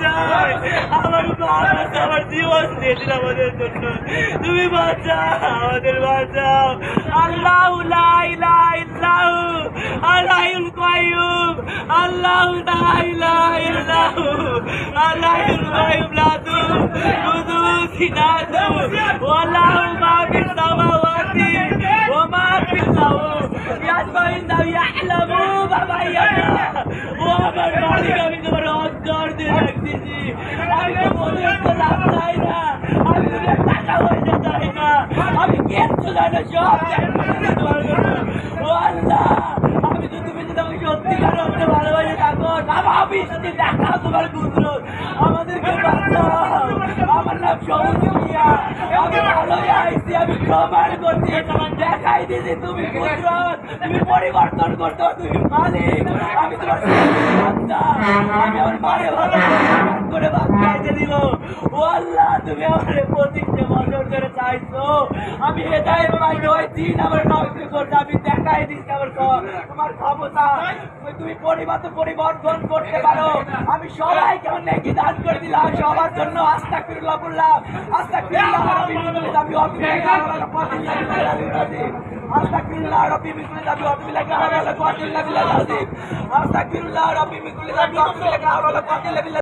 চাই আমার বাবা আমার জীবন দিয়েছিল আমাদের জন্য তুমি বাঁচাও আমাদের বাঁচাও আল্লাহ লা ইলাহা ইল্লাহু আল্লাহুল কাইয়ুম আল্লাহ লা ইলাহা ইল্লাহু আল্লাহুল কাইয়ুম লা তুযু সিনাতু ওয়ালাহু মা ফিস সামাওয়াতি ওয়া মা ফিল আরদ ইয়াসমাউনা ইয়ালামু বাবা ইয়ালা ও আমার আমি মনে লাভ চাই না। আমি তোমার টাকা পয়সা চাই না। আমি কিচ্ছু চাই না। সব ও আল্লাহ, আমি তো তুমি যদি আমাকে সত্যিকার অর্থে ভালোবাসে থাকো ভাবিস যে দেখাও তোমার কুদরত, আমাদেরকে বাঁচাও। আমার নাম সবুজ মিয়া। আমি ভালোই আইছি, আমি প্রমাণ করছি। দেখাই দিছি পরিবর্তন করতে তুমি মালিক। আমি তোমার আমি আমার মারে ভালো করে বাচ্চাইতে দিব ও আল্লাহ তুমি আমার প্রতিজ্ঞা বছর ধরে চাইছো আমি হেদায়ত পাইনি ওই দিন আমার নষ্ট করতে আমি দেখাই দিচ্ছি আমার তোমার ক্ষমতা তুমি- তুমি পরিবর্তন করতে পারো আমি সবাইকে আমার নেকি দান করে দিলাম সবার জন্য আস্থা ফিরুল্লাহ বললাম আস্থা বিল্লাহ আস্থা ফিরুল্লাহ রবি মিকুলে দাবি অবিলেখ আমার পথিল্লাহ বিল্লাহ